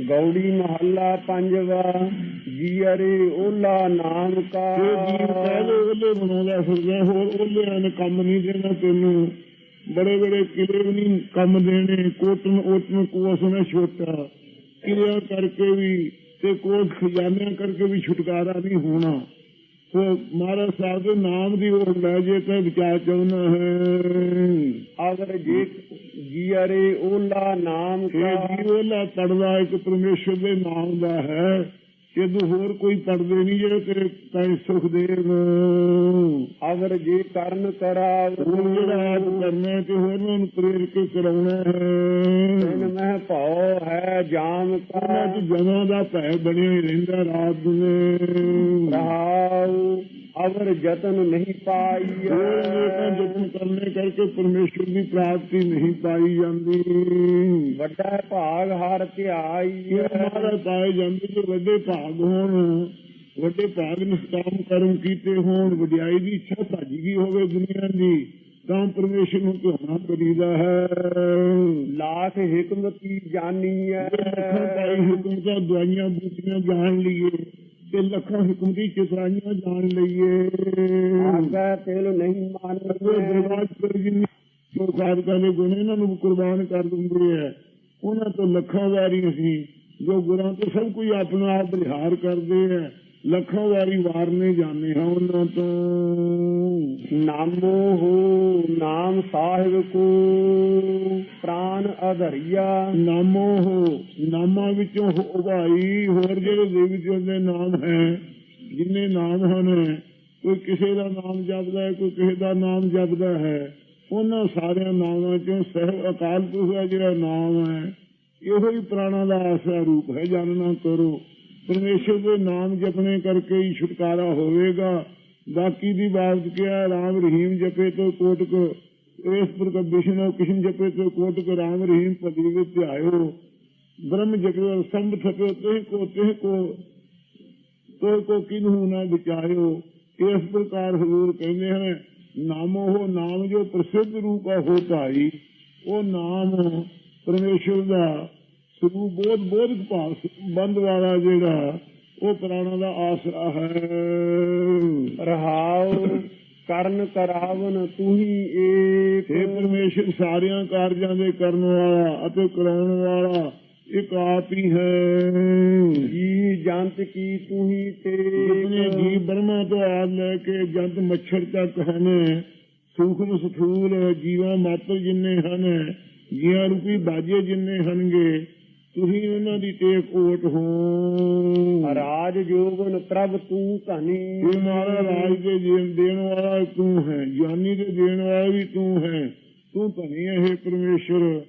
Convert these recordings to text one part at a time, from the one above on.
ਗੌੜੀ ਮਹੱਲਾ ਪੰਜਵਾ ਜੀਅਰੇ ਓਲਾ ਨਾਮ ਕਾ ਇਹ ਜੀਵ ਪਹਿਲੇ ਉਹਲੇ ਬਣਾਉਂਦਾ ਫਿਰਦਾ ਹੋਰ ਉਹਲੇ ਨੇ ਕੰਮ ਨਹੀਂ ਦੇਣਾ ਤੈਨੂੰ। ਬੜੇ ਬੜੇ ਕਿਲੇ ਵੀ ਨਹੀਂ ਕੰਮ ਦੇਣੇ, ਕੋਟਨ ਓਟਨ ਕੋਸ ਨੇ ਛੋਟਾ। ਕਿਲਿਆਂ ਕਰਕੇ ਵੀ ਤੇ ਕੋਟ ਖਜ਼ਾਨਿਆਂ ਕਰਕੇ ਵੀ ਛੁਟਕਾਰਾ ਨਹੀਂ ਹੋਣਾ। ਮਹਾਰਾਜ ਸਾਹਿਬ ਦੇ ਨਾਮ ਦੀ ਉਹ ਲੈ ਜੇ ਤੇ ਵਿਚਾਰ ਚਾਹੁੰਦਾ ਹੈ। ਅਗਰ ਜੇ ਜੀਅਰੇ ਓਲਾ ਨਾਮ ਕਾ ਜੀਵਲਾ ਪੜਦਾ ਇੱਕ ਪਰਮੇਸ਼ਰ ਦੇ ਨਾਮ ਦਾ ਹੈ। ਕਿਦੋਂ ਹੋਰ ਕੋਈ ਪੜਦੇ ਨਹੀਂ ਜਿਹੜੇ ਤੇਰੇ ਤੈ ਸੁਖ ਦੇਣ ਅਗਰ ਜੇ ਕਰਨ ਕਰਾਵ ਹੁਣ ਜਿਹੜਾ ਆਪ ਕਰਨਾ ਤੇ ਹੋਰ ਨੂੰ ਪ੍ਰੇਰ ਕੇ ਕਰਾਉਣਾ ਤਿਨ ਹੈ ਮਹਿ ਭਉ ਹੈ ਜਾਮ ਉਹਨਾਂ ਕਾ ਚ ਜਮਾਂ ਦਾ ਭੈ ਬਣਿਆ ਰਹਿੰਦਾ ਰਾਤ ਨੂੰ। ਰਹਾਉ ਅਗਰ ਜਤਨ ਨਹੀਂ ਪਾਈ ਜਤਨ ਕਰਨੇ ਕਰਕੇ ਪਰਮੇਸ਼ਰ ਦੀ ਪ੍ਰਾਪਤੀ ਨਹੀਂ ਪਾਈ ਜਾਂਦੀ। ਵੱਡਾ ਭਾਗ ਹਰ ਧਿਆਈ ਮਹਾਰਾਜ ਪਾਏ ਜਾਂਦੇ ਜੋ ਵੱਡੇ ਭਾਗ ਹੋਣ ਵੱਡੇ ਭਾਗ ਨਿਸ਼ਕਾਮ ਕਰਮ ਕੀਤੇ ਹੋਣ ਵਡਿਆਈ ਦੀ ਇੱਛਾ ਭੱਜ ਗਈ ਹੋਵੇ ਦੁਨੀਆ ਦੀ ਤਾਂ ਪਰਮੇਸ਼ਰ ਨੂੰ ਧਿਆਉਣਾ ਕਰੀਦਾ ਹੈ। ਲਾਖ ਹਕਮਤੀ ਜਾਨੀਐ ਲੱਖਾਂ ਪਾਈ ਹੁਕਮਤਾਂ ਦਵਾਈਆਂ ਬੂਟੀਆਂ ਜਾਣ ਲਈਏ ਤੇ ਲੱਖਾਂ ਹੁਕਮਤੀ ਚਤਰਾਈਆਂ ਜਾਣ ਲਈਏ। ਆਗਾ ਤੇਲ ਨਹੀਂ ਮੰਨਦੇ ਦਰਬਾਰ ਕਰ ਜਿੰਨੀ ਜੋ ਸਾਧਕਾਂ ਦੇ ਗੁਣ ਇਹਨਾਂ ਨੂੰ ਕੁਰਬਾਨ ਕਰ ਦਿੰਦੇ ਆ ਉਹਨਾਂ ਤੋਂ ਲੱਖਾਂ ਵਾਰੀ ਅਸੀਂ ਜੋ ਗੁਰਾਂ ਤੋਂ ਸਭ ਕੁਝ ਆਪਣਾ ਆਪ ਬਲਿਹਾਰ ਕਰਦੇ ਆ ਲੱਖਾਂ ਵਾਰੀ ਵਾਰਨੇ ਜਾਂਦੇ ਹਾਂ ਉਹਨਾਂ ਤੋਂ। ਨਾਮੋ ਹੋ ਨਾਮ ਸਾਹਿਬ ਕੋ। ਪ੍ਰਾਨ ਨਾਮੋ ਹੋ, ਨਾਮਾਂ ਵਿੱਚੋਂ ਉਭਾਈ, ਹੋਰ ਜਿਹੜੇ ਦੇਵੀ ਦੇ ਨਾਮ ਹੈ, ਜਿੰਨੇ ਨਾਮ ਹਨ, ਕੋਈ ਕਿਸੇ ਦਾ ਨਾਮ ਜਪਦਾ ਹੈ, ਕੋਈ ਕਿਸੇ ਦਾ ਨਾਮ ਜਪਦਾ ਹੈ, ਉਹਨਾਂ ਸਾਰਿਆਂ ਨਾਮਾਂ ਚੋਂ ਸਹਿਬ ਅਕਾਲ ਪੁਰਖ ਦਾ ਜਿਹੜਾ ਨਾਮ ਹੈ, ਇਹੋ ਹੀ ਪ੍ਰਾਣਾ ਦਾ ਆਸਰਾ ਰੂਪ ਹੈ, ਜਾਣਨਾ ਕਰੋ। ਪਰਮੇਸ਼ਰ ਦੇ ਨਾਮ ਜਪਣੇ ਕਰਕੇ ਹੀ ਛੁਟਕਾਰਾ ਹੋਵੇਗਾ। ਬਾਕੀ ਦੀ ਬਾਤ ਕਿਹਾ, ਰਾਮ ਰਹੀਮ ਜਪੇ ਤੋਂ ਕੋਟਕ। ਇਸ ਪ੍ਰਕਾਰ ਵਿਸ਼ਨੂੰ ਕ੍ਰਿਸ਼ਨ ਜਪੇ ਤੋਂ ਕੋਟਕ ਰਾਮ ਰਹੀਮ ਪਦਵੀ ਵਿੱਚ ਧਿਆਇਓ। ਬ੍ਰਹਮ ਜਪੇ ਸੰਭ ਥਪੇ ਤੇ ਕੋ ਤੇ ਕੋ, ਤੋ ਕੋ ਕਿਨਹੂ ਨਾ ਵਿਚਾਰਿਓ। ਇਸ ਪ੍ਰਕਾਰ ਹਜ਼ੂਰ ਕਹਿੰਦੇ ਹਨ, ਨਾਮੋ ਉਹ ਨਾਮ ਜੋ ਪ੍ਰਸਿੱਧ ਰੂਪ ਹੈ ਹੋ ਉਹ ਨਾਮ ਪਰਮੇਸ਼ਰ ਦਾ ਸਰੂਪ ਬਹੁਤ ਬਹੁਤ ਭਾਵ ਬੰਦ ਵਾਲਾ ਜਿਹੜਾ ਉਹ ਪ੍ਰਾਣਾ ਦਾ ਆਸਰਾ ਹੈ। ਰਹਾਉ ਕਰਨ ਕਰਾਵਨ ਤੂੰ ਹੀ ਏਕ। ਇਹ ਪਰਮੇਸ਼ਰ ਸਾਰਿਆਂ ਕਾਰਜਾਂ ਦੇ ਕਰਨ ਵਾਲਾ ਅਤੇ ਕਰਾਉਣ ਵਾਲਾ ਇੱਕ ਆਪ ਹੀ ਹੈ। ਜੀ ਜੰਤ ਕੀ ਤੂੰ ਹੀ ਜਿਤਨੇ ਜੀ ਤੇਕ ਬਰਮਾ ਤੋਂ ਆਦ ਲੈ ਕੇ ਜੰਤ ਮੱਛਰ ਤੱਕ ਹਨ। ਸੂਖਮ ਸਥੂਲ ਜੀਵਾਂ ਮਾਤਰ ਜਿੰਨੇ ਹਨ ਜੀਆਂ ਰੂਪੀ ਬਾਜੇ ਜਿੰਨੇ ਹਨਗੇ ਤੁਸੀਂ ਉਹਨਾਂ ਦੀ ਟੇਕ ਓਟ ਹੋ। ਰਾਜ ਜੋਗਨ ਪ੍ਰਭ ਤੂੰ ਧਨੀ। ਇਹ ਮਾਰਾ ਰਾਜ ਦੇ ਜੀਵਨ ਦੇਣ ਵਾਲਾ ਤੂੰ ਹੈ ਗਿਆਨੀ ਦੇ ਦੇਣ ਵਾਲਾ ਵੀ ਤੂੰ ਹੈ। ਤੂੰ ਧਨੀ ਹੈ ਇਹ ਪਰਮੇਸ਼ਰ।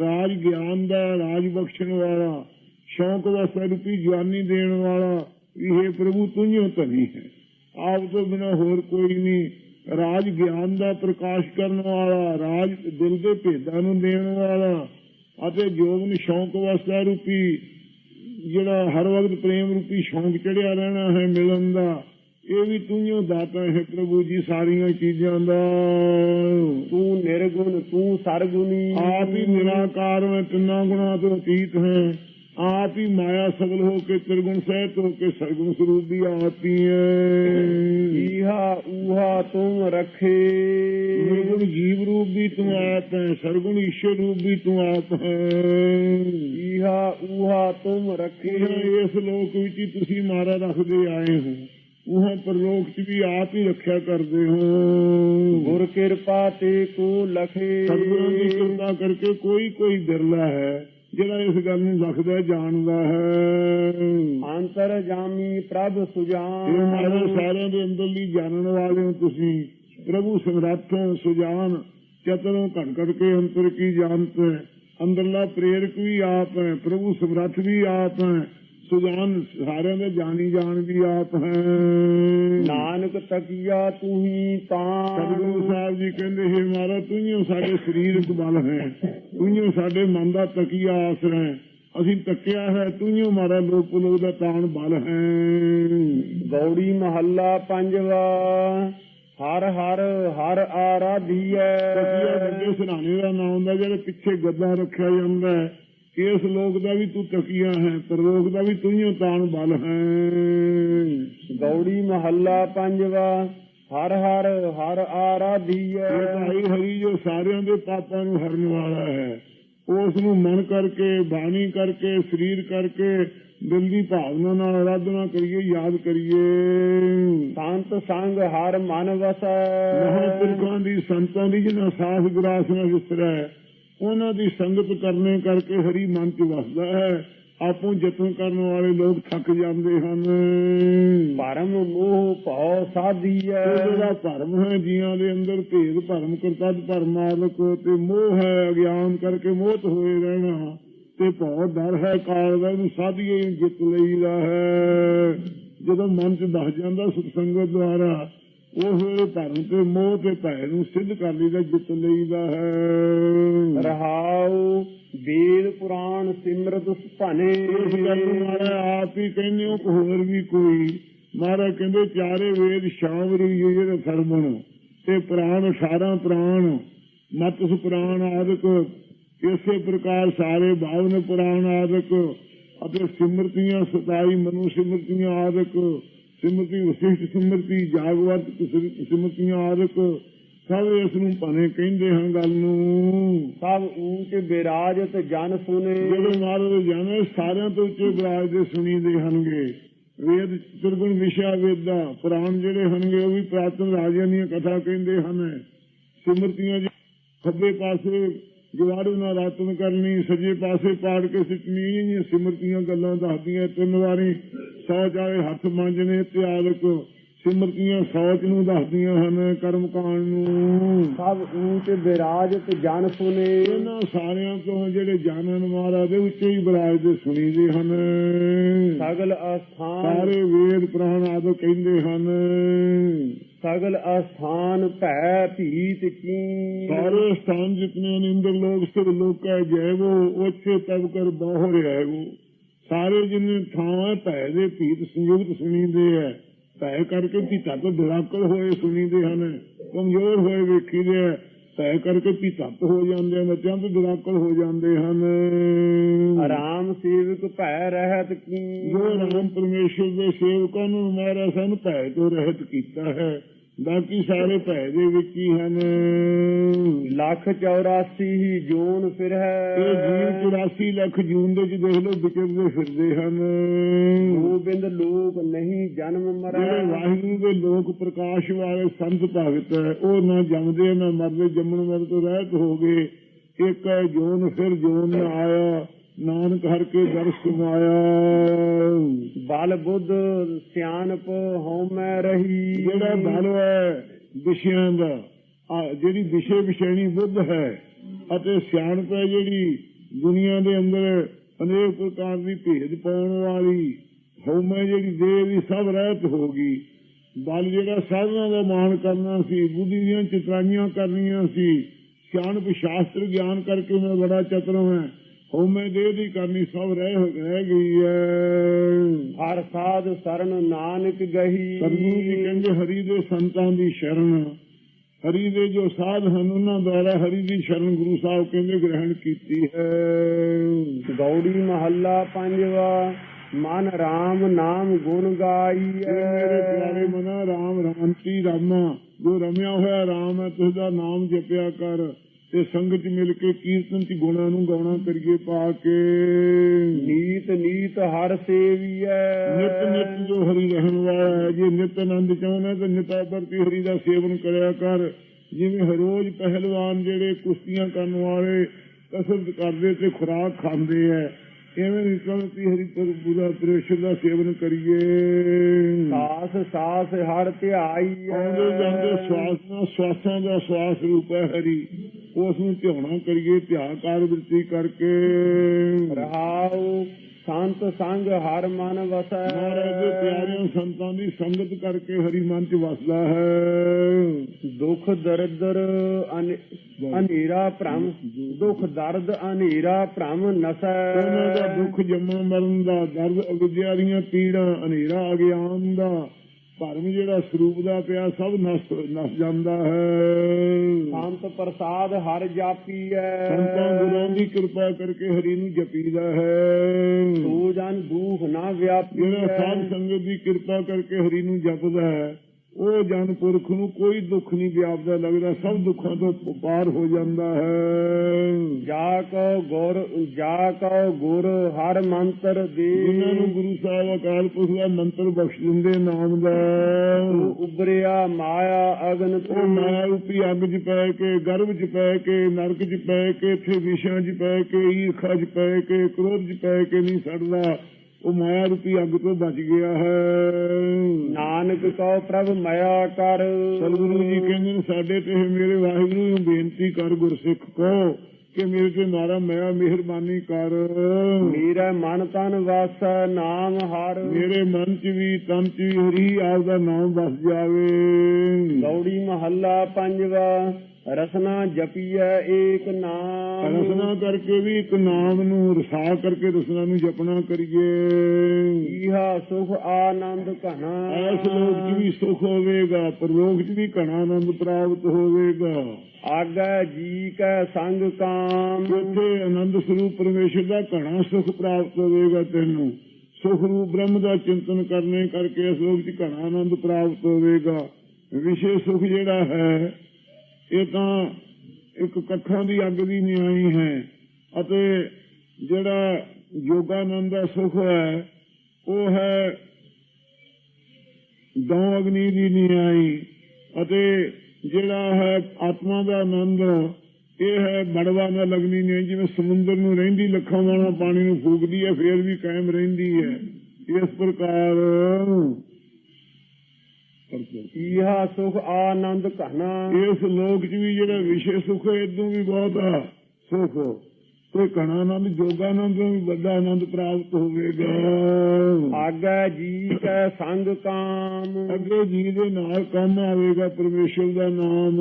ਰਾਜ ਗਿਆਨ ਦਾ ਰਾਜ ਬਖਸ਼ਣ ਵਾਲਾ। ਸ਼ੌਂਕ ਦਾ ਸਰੂਪੀ ਗਿਆਨੀ ਦੇਣ ਵਾਲਾ ਇਹ ਪ੍ਰਭੂ ਤੂੰ ਹੀ ਧਨੀ ਹੈ। ਆਪ ਤੋਂ ਬਿਨਾ ਹੋਰ ਕੋਈ ਨਹੀਂ। ਰਾਜ ਗਿਆਨ ਦਾ ਪ੍ਰਕਾਸ਼ ਕਰਨ ਵਾਲਾ ਰਾਜ ਦਿਲ ਦੇ ਭੇਦਾਂ ਨੂੰ ਦੇਣ ਵਾਲਾ ਅਤੇ ਜੋਗਨ ਸ਼ੌਂਕ ਵਾਸਤਾ ਰੂਪੀ ਜਿਹੜਾ ਹਰ ਵਕਤ ਪ੍ਰੇਮ ਰੂਪੀ ਸ਼ੌਂਕ ਚੜਿਆ ਰਹਿਣਾ ਹੈ ਮਿਲਣ ਦਾ ਇਹ ਵੀ ਤੂੰ ਹੀ ਦਾਤਾ ਹੈ ਪ੍ਰਭੂ ਜੀ ਸਾਰੀਆਂ ਚੀਜ਼ਾਂ ਦਾ। ਤੂੰ ਨਿਰਗੁਣ ਤੂੰ ਸਰਗੁਣੀ। ਆਪ ਹੀ ਨਿਰਾਕਾਰ ਹੈ ਤਿੰਨਾਂ ਗੁਣਾਂ ਤੋਂ ਅਤੀਤ ਹੈ। ਆਪ ਹੀ ਮਾਇਆ ਸਗਲ ਹੋ ਕੇ ਤਿਰਗੁਣ ਸਹਿਤ ਹੋ ਕੇ ਸਰਗੁਣ ਸਰੂਪ ਵੀ ਆਪ ਹੀ ਈਹਾ ਊਹਾ ਤੂੰ ਰਖੇ। ਨਿਰਗੁਣ ਜੀਵ ਰੂਪ ਵੀ ਤੂੰ ਆਪ ਹੈ ਸਰਗੁਣ ਈਸ਼ਵਰ ਰੂਪ ਵੀ ਤੂੰ ਆਪ ਹੈ। ਈਹਾ ਊਹਾ ਤੂੰ ਰਖੇ। ਇਸ ਲੋਕ ਵਿੱਚ ਹੀ ਤੁਸੀਂ ਮਾਰਾ ਰੱਖਦੇ ਆਏ ਹੋ। ਉਹ ਪਰਲੋਕ ਚ ਵੀ ਆਪ ਹੀ ਰੱਖਿਆ ਕਰਦੇ ਹੋ। ਗੁਰ ਕਿਰਪਾ ਤੇ ਕੋ ਲਖੇ। ਸਤਿਗੁਰਾਂ ਦੀ ਕਿਰਪਾ ਕਰਕੇ ਕੋਈ ਕੋਈ ਬਿਰਲਾ ਹੈ। ਜਿਹੜਾ ਇਸ ਗੱਲ ਨੂੰ ਰੱਖਦਾ ਜਾਣਦਾ ਹੈ। ਅੰਤਰ ਜਾਮੀ ਪ੍ਰਭ ਇਹ ਸੁਜਾਨ ਮਾਰੇ ਸਾਰਿਆਂ ਦੇ ਅੰਦਰਲੀ ਜਾਣਨ ਵਾਲੇ ਹੋ ਤੁਸੀਂ। ਪ੍ਰਭੂ ਸਮਰੱਥ ਸੁਜਾਨ ਚਤਰੋਂ ਘਟ ਘਟ ਕੇ ਅੰਤਰ ਕੀ ਜਾਣਤ ਹੈ। ਅੰਦਰਲਾ ਪ੍ਰੇਰਕ ਵੀ ਆਪ ਹੈ ਪ੍ਰਭੂ ਸਮਰੱਥ ਵੀ ਆਪ ਹੈ। ਸੁਜਾਨ ਸਾਰਿਆਂ ਦੇ ਜਾਣੀ ਜਾਣ ਵੀ ਆਪ ਹੈ। ਨਾਨਕ ਤਕੀਆ ਤੂੰ ਹੀ ਸਤਿਗੁਰੂ ਤਾਂ ਸਾਹਿਬ ਜੀ ਕਹਿੰਦੇ ਹੈ ਮਹਾਰਾਜ ਤੂੰ ਹੀ ਸਾਡੇ ਸਰੀਰਕ ਬਲ ਹੈ ਤੂੰ ਹੀ ਸਾਡੇ ਮਨ ਦਾ ਤਕੀਆ ਆਸਰਾ ਹੈ ਅਸੀਂ ਤੱਕਿਆ ਹੈ ਤੂੰ ਹੀ ਮਾਰਾ ਲੋਕ ਲੋਕ ਦਾ ਤਾਣ ਬਲ ਹੈ। ਗੌੜੀ ਮਹੱਲਾ ਪੰਜਵਾ ਹਰ ਹਰ ਹਰ ਆਰਾਧੀਐ। ਤਕੀਆ ਵੱਡੇ ਸਿਰਾਣੇ ਦਾ ਨਾਮ ਹੁੰਦਾ ਜਿਹੜੇ ਪਿੱਛੇ ਗੱਦਾ ਰੱਖਿਆ ਜਾਂਦਾ ਹੈ ਇਸ ਲੋਕ ਦਾ ਵੀ ਤੂੰ ਤਕੀਆ ਹੈ ਪਰਲੋਕ ਦਾ ਵੀ ਤੂੰ ਹੀ ਤਾਣ ਬਲ ਹੈ। ਗੌੜੀ ਮਹੱਲਾ ਪੰਜਵਾ ਹਰ ਹਰ ਹਰ ਆਰਾਧੀਐ। ਭਾਈ ਹਰੀ ਜੋ ਸਾਰਿਆਂ ਦੇ ਪਾਪਾਂ ਨੂੰ ਹਰਨ ਵਾਲਾ ਹੈ। ਉਸ ਨੂੰ ਮਨ ਕਰਕੇ ਬਾਣੀ ਕਰਕੇ ਸਰੀਰ ਕਰਕੇ ਦਿਲ ਦੀ ਭਾਵਨਾ ਨਾਲ ਆਰਾਧਨਾ ਕਰੀਏ ਯਾਦ ਕਰੀਏ। ਸੰਤ ਸੰਗ ਹਰ ਮਨ ਵਸੈ। ਮਹਾਂਪੁਰਖਾਂ ਦੀ ਸੰਤਾਂ ਦੀ ਜਿਹਨਾਂ ਸਾਥ ਗਰਾਸ ਨਾਲ ਵਿਸਰਿਆ ਹੈ ਉਹਨਾਂ ਦੀ ਸੰਗਤ ਕਰਨੇ ਕਰਕੇ ਹਰੀ ਮਨ ਚ ਵਸਦਾ ਹੈ। ਆਪੋਂ ਯਤਨ ਕਰਨ ਵਾਲੇ ਲੋਕ ਥੱਕ ਜਾਂਦੇ ਹਨ। ਪਰਮ ਮੋਹ ਭਉ ਸਾਧੀਐ ਇਹ ਜਿਹੜਾ ਭਰਮ ਹੈ ਜੀਆਂ ਦੇ ਅੰਦਰ ਭੇਦ ਭਰਮ ਕਰਤੱਵ ਭਰਮ ਆਦਿਕ ਤੇ ਮੋਹ ਹੈ ਅਗਿਆਨ ਕਰਕੇ ਮੋਹਤ ਹੋਏ ਰਹਿਣਾ ਤੇ ਬਹੁਤ ਡਰ ਹੈ ਕਾਲ ਦਾ ਇਹਨੂੰ ਸਾਧੀਏ ਜਿੱਤ ਲਈਦਾ ਹੈ। ਜਦੋਂ ਮਨ ਚ ਦੱਸ ਜਾਂਦਾ ਸੁਖ ਸੰਗਤ ਦੁਆਰਾ ਉਹ ਭਰਮ ਤੇ ਮੋਹ ਤੇ ਭੈ ਨੂੰ ਸਿੱਧ ਕਰ ਲਈਦਾ ਜਿੱਤ ਲਈਦਾ ਹੈ। ਰਹਾਉ ਵੇਦ ਪੁਰਾਣ ਸਿਮਰਤ ਸੁਭਾਨੇ ਇਸ ਗੱਲ ਨੂੰ ਮਹਾਰਾਜ ਆਪ ਹੀ ਕਹਿੰਦੇ ਹੋ ਹੋਰ ਵੀ ਕੋਈ। ਮਹਾਰਾਜ ਕਹਿੰਦੇ ਚਾਰੇ ਵੇਦ ਸ਼ਾਮਰੀ ਜਿਹੜੇ ਸਰਮਣ ਤੇ ਪ੍ਰਾਣ 18 ਪ੍ਰਾਣ। ਮਤਸ ਪੁਰਾਣ ਆਦਿਕ ਇਸੇ ਪ੍ਰਕਾਰ ਸਾਰੇ ਬਾਵਨ ਪੁਰਾਣ ਆਦਿਕ ਅਤੇ ਸਿਮਰਤੀਆਂ 27 ਮਨੁ ਸਿਮਰਤੀਆਂ ਆਦਿਕ। ਸਿਮਰਤੀ ਵਿਸ਼ਿਸ਼ਟ ਸਿਮਰਤੀ ਜਾਗਵਤ ਸਿਮਰਤੀਆਂ ਆਦਿਕ। ਸਭ ਇਸ ਨੂੰ ਭਾਵੇਂ ਕਹਿੰਦੇ ਹਾਂ ਗੱਲ ਨੂੰ। ਸਭ ਊਚ ਬਿਰਾਜਤ ਜਨ ਸੁਨੇ। ਜਿਹੜੇ ਮਹਾਰਾਜ ਜਾਣੇ ਸਾਰਿਆਂ ਤੋਂ ਉੱਚੇ ਬਰਾਜ ਦੇ ਸੁਣੀਦੇ ਹਨਗੇ ਵੇਦ ਚਤੁਰਗੁਣ ਵਿਸ਼ਾ ਵੇਦਾ ਪੁਰਾਣ ਜਿਹੜੇ ਹਨਗੇ ਉਹ ਵੀ ਪ੍ਰਾਤਨ ਰਾਜਿਆਂ ਦੀਆਂ ਕਥਾ ਕਹਿੰਦੇ ਹਨ। ਸਿਮਰਤੀਆਂ ਜੀ ਖੱਬੇ ਪਾਸੇ ਜਵਾੜੂ ਨਾਲ ਰਾਤਨ ਕਰਨੀ ਸੱਜੇ ਪਾਸੇ ਪਾੜ ਕੇ ਸਿੱਟਣੀ ਸਿਮਰਤੀਆਂ ਗੱਲਾਂ ਦੱਸਦੀਆਂ ਤਿੰਨ ਵਾਰੀ। ਸੌ ਚਾਲੇ ਹੱਥ ਮਾਂਜਣੇ ਤੇ ਆਦਿਕ। ਸਿਮਰਤੀਆਂ ਸੌਚ ਨੂੰ ਦੱਸਦੀਆਂ ਹਨ ਕਰਮ ਕਾਂਡ ਨੂੰ। ਸਭ ਊਚ ਬਿਰਾਜਤ ਜਨ ਸੁਨੇ। ਇਹਨਾਂ ਸਾਰਿਆਂ ਤੋਂ ਜਿਹੜੇ ਜਾਣਨ ਮਹਾਰਾਜ ਦੇ ਉੱਚੇ ਹੀ ਬਰਾਜ ਦੇ ਸੁਣੀਦੇ ਹਨ। ਸਗਲ ਅਸਥਾਨ ਸਾਰੇ ਵੇਦ ਪੁਰਾਣ ਆਦਿ ਕਹਿੰਦੇ ਹਨ। ਸਗਲ ਅਸਥਾਨ ਭੈ ਭੀਤ ਕੀ। ਸਾਰੇ ਸਥਾਨ ਜਿਤਨੇ ਨੇ ਇੰਦਰ ਲੋਕ ਸਭ ਲੋਕਾ ਜੈਵੋ ਉੱਚੇ ਤਬ ਕਰ ਬਾਹਰ ਆਏਗੋ ਸਾਰੇ ਜਿੰਨੇ ਥਾਵਾਂ ਭੈ ਦੇ ਭੀਤ ਸੰਯੁਕਤ ਸੁਣੀਦੇ ਐ ਭੈ ਕਰਕੇ ਭੀਤਾ ਤੋਂ ਦੁਰਾਕਲ ਹੋਏ ਸੁਣੀਦੇ ਹਨ ਕਮਜ਼ੋਰ ਹੋਏ ਵੇਖੀਦੇ ਐ ਭੈ ਕਰਕੇ ਭੀਤਾ ਹੋ ਜਾਂਦੇ ਹਨ ਅਤਿਅੰਤ ਦੁਰਾਕਲ ਹੋ ਜਾਂਦੇ ਹਨ। ਆਰਾਮ ਸੇਵਕ ਭੈ ਰਹਿਤ ਕੀ? ਜੋ ਰਾਮ ਪਰਮੇਸ਼ਰ ਦੇ ਸੇਵਕਾਂ ਨੂੰ ਮਹਾਰਾਜ ਸਾਨੂੰ ਭੈ ਤੋਂ ਰਹਿਤ ਕੀਤਾ ਹੈ। ਬਾਕੀ ਸਾਰੇ ਭੈ ਦੇ ਵਿੱਚ ਹੀ ਹਨ। ਲੱਖ 84 ਹੀ ਜੂਨ ਫਿਰ ਇਹ ਜੀਵ ਹੈ 84 ਲੱਖ ਜੂਨ ਦੇ ਚ ਦੇਖ ਲਓ ਵਿਚਰਦੇ ਫਿਰਦੇ ਹਨ। ਗੋਬਿੰਦ ਲੋਕ ਨਹੀਂ ਜਨਮ ਜਿਹੜੇ ਮਰੈ ਵਾਹਿਗੁਰੂ ਦੇ ਲੋਕ ਪ੍ਰਕਾਸ਼ ਵਾਲੇ ਸੰਤ ਭਗਤ ਹੈ ਉਹ ਨਾ ਜੰਮਦੇ ਨਾ ਮਰਦੇ ਜੰਮਣ ਮਰਨ ਤੋਂ ਰਹਿਤ ਹੋ ਗਏ। ਇੱਕ ਹੈ ਜੋਨ ਫਿਰ ਜੋਨ ਆਇਆ। ਨਾਨਕ ਹਰ ਕੇ ਦਰਸ ਸੁਮਾਇਆ ਬਲ ਬੁੱਧ ਸਿਆਣਪ ਹਉਮੈ ਰਹੀ। ਜਿਹੜਾ ਬਲ ਹੈ ਵਿਸ਼ਿਆਂ ਦਾ ਜਿਹੜੀ ਵਿਸ਼ੇ ਵਿਸ਼ੇਣੀ ਬੁੱਧ ਹੈ ਅਤੇ ਸਿਆਣਪ ਹੈ ਜਿਹੜੀ ਦੁਨੀਆ ਦੇ ਅੰਦਰ ਅਨੇਕ ਪ੍ਰਕਾਰ ਦੀ ਭੇਦ ਪਾਉਣ ਵਾਲੀ, ਹਉਮੈ ਜਿਹੜੀ ਦੇਹ ਦੀ ਸਭ ਰਹਿਤ ਹੋ ਗਈ। ਬਲ ਜਿਹੜਾ ਸਾਧਨਾ ਦਾ ਮਾਣ ਕਰਨਾ ਸੀ, ਬੁੱਧੀ ਦੀਆਂ ਚਤਰਾਈਆਂ ਕਰਨੀਆਂ ਸੀ, ਸਿਆਣਪ ਸ਼ਾਸਤਰ ਗਿਆਨ ਕਰਕੇ ਮੈਂ ਬੜਾ ਚਤਰ ਹਾਂ ਹਉਮੈ ਦੇਹ ਦੀ ਕਰਨੀ ਸਭ ਰਹਿ ਰਹਿ ਗਈ ਹੈ ਹਰ ਸਾਧ ਸਰਨ ਨਾਨਕ ਗਹੀ। ਕਰਨੂ ਜੀ ਕਹਿੰਦੇ ਹਰੀ ਦੇ ਸੰਤਾਂ ਦੀ ਸ਼ਰਨ। ਹਰੀ ਦੇ ਜੋ ਸਾਧ ਹਨ ਉਹਨਾਂ ਦੁਆਰਾ ਹਰੀ ਦੀ ਸ਼ਰਨ ਗੁਰੂ ਸਾਹਿਬ ਕਹਿੰਦੇ ਗ੍ਰਹਿਣ ਕੀਤੀ ਹੈ। ਗੌੜੀ ਮਹੱਲਾ ਪੰਜਵਾ ਮਨ RAM ਨਾਮ ਗੁਣ ਇਹ ਮੇਰੇ ਪਿਆਰੇ ਮਨਾ ਰਾਮ ਰਮੰਤੀ ਰਾਮਾ ਜੋ ਰਮਿਆ ਹੋਇਆ ਰਾਮ ਹੈ ਤੁਸ ਦਾ ਨਾਮ ਜਪਿਆ ਕਰ। ਤੇ ਸੰਗਤ ਮਿਲ ਕੇ ਕੀਰਤਨ ਚ ਗੁਣਾਂ ਨੂੰ ਗਾਉਣਾ ਕਰੀਏ ਪਾ ਕੇ। ਨੀਤ ਨੀਤ ਹਰ ਸੇਵੀਐ। ਨਿਤ ਨਿਤ ਜੋ ਹਰੀ ਰਹਿਣ ਵਾਲਾ ਹੈ ਜੇ ਨਿਤ ਆਨੰਦ ਚਾਹੁੰਦਾ ਤਾਂ ਨਿਤਾ ਵਰਤੀ ਹਰੀ ਦਾ ਸੇਵਨ ਕਰਿਆ ਕਰ। ਜਿਵੇਂ ਹਰ ਰੋਜ਼ ਪਹਿਲਵਾਨ ਜਿਹੜੇ ਕੁਸ਼ਤੀਆਂ ਕਰਨ ਵਾਲੇ ਕਸਰਤ ਕਰਦੇ ਤੇ ਖੁਰਾਕ ਖਾਂਦੇ ਐ ਐਵੇਂ ਨਿਤਨਤੀ ਹਰੀ ਪਰ ਪੂਰਾ ਪ੍ਰੇਸ਼ਰ ਦਾ ਸੇਵਨ ਕਰੀਏ। ਸਾਸ ਸਾਸ ਹਰ ਧਿਆਈ ਆਉਂਦੇ ਜਾਂਦੇ ਸਵਾਸ ਨਾਲ ਸਵਾਸਾਂ ਦਾ ਸਵਾਸ ਰੂਪ ਹੈ ਹਰੀ। ਉਸ ਨੂੰ ਧਿਆਉਣਾ ਕਰੀਏ ਧਿਆਕਾਰ ਬਿਰਤੀ ਕਰਕੇ। ਰਹਾਉ ਸੰਤ ਸੰਗ ਹਰ ਮਨ ਵਸੈ। ਮਹਾਰਾਜ ਦੇ ਪਿਆਰਿਆਂ ਸੰਤਾਂ ਦੀ ਸੰਗਤ ਕਰਕੇ ਹਰੀ ਮਨ ਚ ਵਸਦਾ ਹੈ। ਦੁਖ ਦਰਦਰ ਅਨ- ਹਨੇਰਾ ਭ੍ਰਮ ਦੁਖ ਦਰਦ ਹਨੇਰਾ ਭ੍ਰਮ ਨਸੈ। ਉਹਨਾਂ ਦਾ ਦੁੱਖ ਜੰਮਣ ਮਰਨ ਦਾ ਦਰਦ ਅਵਿਦਿਆ ਦੀਆਂ ਪੀੜਾਂ ਹਨੇਰਾ ਅਗਿਆਨ ਦਾ। ਭਰਮ ਜਿਹੜਾ ਸਰੂਪ ਦਾ ਪਿਆ ਸਭ ਨਸ ਨਸ ਜਾਂਦਾ ਹੈ। ਸੰਤ ਪ੍ਰਸਾਦ ਹਰ ਜਾਪੀਐ ਸੰਤਾਂ ਗੁਰਾਂ ਦੀ ਕਿਰਪਾ ਕਰਕੇ ਹਰੀ ਨੂੰ ਜਪੀਦਾ ਹੈ। ਤੂ ਜਨ ਦੂਖ ਨਾ ਵਿਆਪੀਐ ਜਿਹੜਾ ਸਾਧ ਸੰਗਤ ਦੀ ਕਿਰਪਾ ਕਰਕੇ ਹਰੀ ਨੂੰ ਜਪਦਾ ਹੈ ਉਹ ਜਨ ਪੁਰਖ ਨੂੰ ਕੋਈ ਦੁੱਖ ਨਹੀਂ ਵਿਆਪਦਾ ਲੱਗਦਾ ਸਭ ਦੁੱਖਾਂ ਤੋਂ ਪਾਰ ਹੋ ਜਾਂਦਾ ਹੈ। ਜਾ ਕੋ ਗੁਰ ਜਾ ਕੋ ਗੁਰ ਹਰ ਮੰਤਰ ਦੇ ਜਿਨ੍ਹਾਂ ਨੂੰ ਗੁਰੂ ਸਾਹਿਬ ਅਕਾਲ ਪੁਰਖ ਦਾ ਮੰਤਰ ਬਖਸ਼ ਦਿੰਦੇ ਨਾਮ ਦਾ। ਉਬਰਿਆ ਮਾਇਆ ਅਗਨ ਤੂੰ। ਮਾਇਆ ਰੂਪੀ ਅੱਗ 'ਚ ਪੈ ਕੇ ਗਰਭ 'ਚ ਪੈ ਕੇ ਨਰਕ 'ਚ ਪੈ ਕੇ ਇੱਥੇ ਵਿਸ਼ਾਂ 'ਚ ਪੈ ਕੇ ਈਰਖਾ 'ਚ ਪੈ ਕੇ ਕ੍ਰੋਧ 'ਚ ਪੈ ਕੇ ਨਹੀਂ ਸੜਦਾ। ਉਹ ਮਾਇਆ ਰੂਪੀ ਅੱਗ ਤੋਂ ਬਚ ਗਿਆ ਹੈ। ਨਾਨਕ ਕੋ ਪ੍ਰਭ ਮਾਇਆ ਕਰ। ਸਤਿਗੁਰੂ ਜੀ ਕਹਿੰਦੇ ਨੇ ਸਾਡੇ ਤੇ ਮੇਰੇ ਵਾਹਿਗੁਰੂ ਨੂੰ ਬੇਨਤੀ ਕਰ ਗੁਰਸਿੱਖ ਕੋ ਕਿ ਮੇਰੇ ਤੇ ਮਾਰਾ ਮਾਇਆ ਮਿਹਰਬਾਨੀ ਕਰ। ਮੇਰਾ ਮਨ ਤਨ ਵਸ ਨਾਮ ਹਰ। ਮੇਰੇ ਮਨ 'ਚ ਵੀ ਤਨ 'ਚ ਵੀ ਹਰੀ ਆਪ ਦਾ ਨਾਮ ਵਸ ਜਾਵੇ। ਗੌੜੀ ਮਹੱਲਾ ਪੰਜਵਾ। ਰਸਨਾ ਜਪੀਐ ਏਕ ਨਾਮ। ਰਸਨਾ ਕਰਕੇ ਵੀ ਇੱਕ ਨਾਮ ਨੂੰ ਰਸਾ ਕਰਕੇ ਰਸਨਾ ਨੂੰ ਜਪਣਾ ਕਰੀਏ। ਇਹਾ ਸੁਖ ਆਨੰਦ ਘਣਾ। ਐਸ ਲੋਕ 'ਚ ਵੀ ਸੁਖ ਹੋਵੇਗਾ ਪਰਲੋਕ 'ਚ ਵੀ ਘਣਾ ਆਨੰਦ ਪ੍ਰਾਪਤ ਹੋਵੇਗਾ। ਆਗੈ ਜੀ ਕੈ ਸੰਗ ਕਾਮ। ਇੱਥੇ ਆਨੰਦ ਸਰੂਪ ਪਰਮੇਸ਼ਰ ਦਾ ਘਣਾ ਸੁਖ ਪ੍ਰਾਪਤ ਹੋਵੇਗਾ ਤੈਨੂੰ ਸੁਖ ਰੂਪ ਬ੍ਰਹਮ ਦਾ ਚਿੰਤਨ ਕਰਨੇ ਕਰਕੇ ਇਸ ਲੋਕ 'ਚ ਘਣਾ ਆਨੰਦ ਪ੍ਰਾਪਤ ਹੋਵੇਗਾ। ਵਿਸ਼ੇ ਸੁਖ ਜਿਹੜਾ ਹੈ ਇਹ ਤਾਂ ਇੱਕ ਕੱਖਾਂ ਦੀ ਅੱਗ ਦੀ ਨਿਆਈ ਹੈ ਅਤੇ ਜਿਹੜਾ ਯੋਗਾਨੰਦ ਦਾ ਸੁਖ ਹੈ, ਉਹ ਹੈ ਦੋ ਅਗਨੀ ਦੀ ਨਿਆਈ ਅਤੇ ਜਿਹੜਾ ਹੈ ਆਤਮਾ ਦਾ ਆਨੰਦ, ਇਹ ਹੈ ਬੜਵਾ ਨਾਲ ਲਗਨੀ ਨਹੀਂ ਜਿਵੇਂ ਸਮੁੰਦਰ ਨੂੰ ਰਹਿੰਦੀ ਲੱਖਾਂ ਵਾਲਾ ਪਾਣੀ ਨੂੰ ਫੂਕਦੀ ਹੈ, ਫੇਰ ਵੀ ਕਾਇਮ ਰਹਿੰਦੀ ਹੈ। ਇਸ ਪ੍ਰਕਾਰ ਇਹਾ ਸੁਖ ਆਨੰਦ ਘਣਾ। ਇਸ ਲੋਕ 'ਚ ਵੀ ਜਿਹੜਾ ਵਿਸ਼ੇ ਸੁਖ ਹੈ ਇਦੋਂ ਵੀ ਬਹੁਤ ਆ ਸੁਖ। ਤੇ ਘਣਾ ਆਨੰਦ ਜੋਗਾਨੰਦ ਵੀ ਵੱਡਾ ਆਨੰਦ ਪ੍ਰਾਪਤ ਹੋਵੇਗਾ। ਆਗੈ ਜੀ ਕੈ ਸੰਗ ਕਾਮ। ਅੱਗੇ ਜੀ ਦੇ ਨਾਲ ਕੰਮ ਆਵੇਗਾ ਪਰਮੇਸ਼ਰ ਦਾ ਨਾਮ।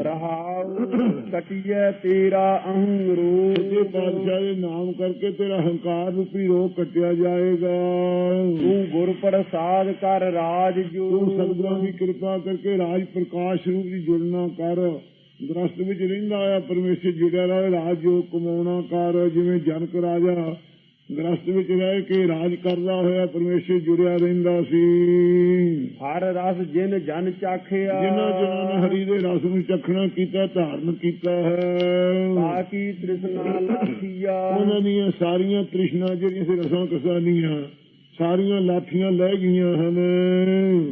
ਰਹਾਉ ਕਟਿਐ ਤੇਰਾ ਅਹੰ ਜੇ ਰੋਗ ਬਾਦਸ਼ਾਹ ਦੇ ਨਾਮ ਕਰਕੇ ਤੇਰਾ ਹੰਕਾਰ ਰੂਪੀ ਰੋਗ ਕੱਟਿਆ ਜਾਏਗਾ। ਤੂੰ ਗੁਰ ਪ੍ਰਸਾਦ ਕਰ ਰਾਜ ਜੋ। ਸਤਿਗੁਰਾਂ ਦੀ ਕਿਰਪਾ ਕਰਕੇ ਰਾਜ ਪ੍ਰਕਾਸ਼ ਰੂਪ ਦੀ ਜੁੜਨਾ ਕਰ। ਗ੍ਰਸਤ ਵਿੱਚ ਰਹਿੰਦਾ ਆ ਪਰਮੇਸ਼ਰ ਜੁੜਿਆ ਰਹੇ ਰਾਜ ਜੋ ਕਮਾਉਣਾ ਕਰ ਜਿਵੇਂ ਜਨਕ ਰਾਜਾ ਗ੍ਰਸਤ ਵਿੱਚ ਰਹਿ ਕੇ ਰਾਜ ਕਰਦਾ ਹੋਇਆ ਪਰਮੇਸ਼ਰ ਜੁੜਿਆ ਰਹਿੰਦਾ ਸੀ। ਹਰ ਰਸ ਜਿਨ ਜਨ ਚਾਖਿਆ। ਜਿਨ੍ਹਾਂ ਜਿਨ੍ਹਾਂ ਨੇ ਹਰੀ ਦੇ ਰਸ ਨੂੰ ਚਖਣਾ ਕੀਤਾ ਧਾਰਨ ਕੀਤਾ ਹੈ। ਤਾਕੀ ਤ੍ਰਿਸ਼ਨਾ ਲਾਥੀਆ ਉਹਨਾਂ ਦੀਆਂ ਸਾਰੀਆਂ ਤ੍ਰਿਸ਼ਨਾ ਜਿਹੜੀਆਂ ਸੀ ਰਸਾਂ ਕਸਾਂ ਦੀਆਂ ਸਾਰੀਆਂ ਲਾਠੀਆਂ ਲੈ ਗਈਆਂ ਹਨ।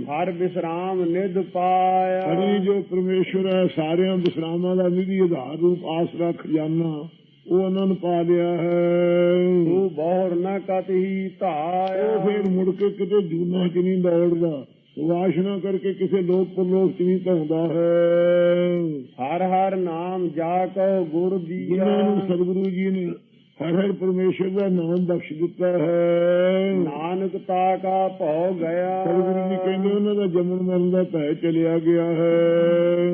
ਹਰ ਵਿਸਰਾਮ ਨਿਧ ਪਾਇਆ। ਹਰੀ ਜੋ ਪਰਮੇਸ਼ਵਰ ਹੈ ਸਾਰਿਆਂ ਵਿਸਰਾਮਾਂ ਦਾ ਨਿਧੀ ਆਧਾਰ ਰੂਪ ਆਸਰਾ ਖਜ਼ਾਨਾ ਉਹ ਉਹਨਾਂ ਨੂੰ ਪਾ ਲਿਆ ਹੈ। ਤੂੰ ਬਹੁਰ ਨ ਕਤਹੀ ਧਾਇਆ। ਉਹ ਫਿਰ ਮੁੜ ਕੇ ਕਿਤੇ ਜੂਨਾ ਚ ਨਹੀਂ ਦੌੜਦਾ ਵਾਸ਼ਨਾ ਕਰਕੇ ਕਿਸੇ ਲੋਕ ਪਰਲੋਕ ਚ ਨਹੀਂ ਧਾਉਂਦਾ ਹੈ। ਹਰ ਹਰ ਨਾਮ ਜਾ ਕੋ ਗੁਰ ਦੀਆ। ਜਿਨ੍ਹਾਂ ਨੂੰ ਸਤਿਗੁਰੂ ਜੀ ਨੇ ਹਰ ਹਰ ਪਰਮੇਸ਼ਰ ਦਾ ਨਾਮ ਬਖਸ਼ ਦਿੱਤਾ ਹੈ। ਨਾਨਕ ਤਾ ਕਾ ਭਉ ਗਿਆ। ਸਤਿਗੁਰੂ ਜੀ ਕਹਿੰਦੇ ਉਹਨਾਂ ਦਾ ਜੰਮਣ ਮਰਨ ਦਾ ਭੈ ਚਲਿਆ ਗਿਆ ਹੈ।